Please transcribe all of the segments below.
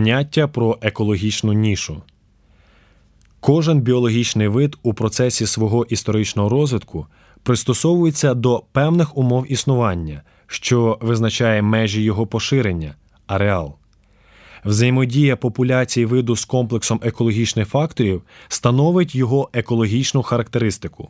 Поняття про екологічну нішу. Кожен біологічний вид у процесі свого історичного розвитку пристосовується до певних умов існування, що визначає межі його поширення ареал. Взаємодія популяції виду з комплексом екологічних факторів становить його екологічну характеристику.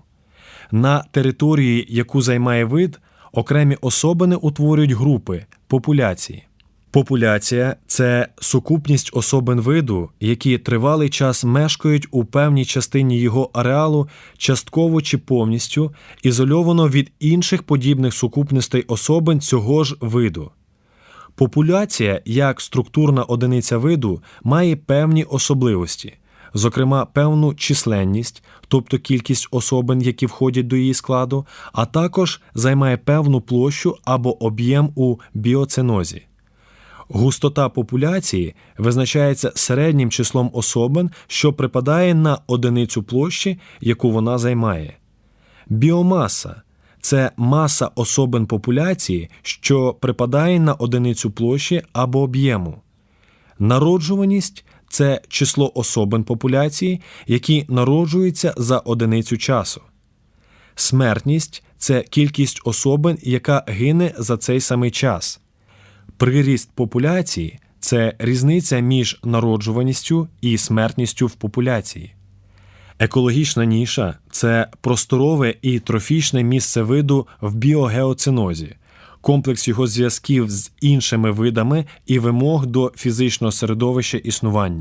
На території, яку займає вид, окремі особини утворюють групи популяції. Популяція це сукупність особин виду, які тривалий час мешкають у певній частині його ареалу, частково чи повністю ізольовано від інших подібних сукупностей особин цього ж виду. Популяція, як структурна одиниця виду, має певні особливості, зокрема певну численність, тобто кількість особин, які входять до її складу, а також займає певну площу або об'єм у біоценозі. Густота популяції визначається середнім числом особин, що припадає на одиницю площі, яку вона займає. Біомаса це маса особин популяції, що припадає на одиницю площі або об'єму. Народжуваність це число особин популяції, які народжуються за одиницю часу. Смертність це кількість особин, яка гине за цей самий час. Приріст популяції це різниця між народжуваністю і смертністю в популяції. Екологічна ніша це просторове і трофічне місце виду в біогеоцинозі, комплекс його зв'язків з іншими видами і вимог до фізичного середовища існування.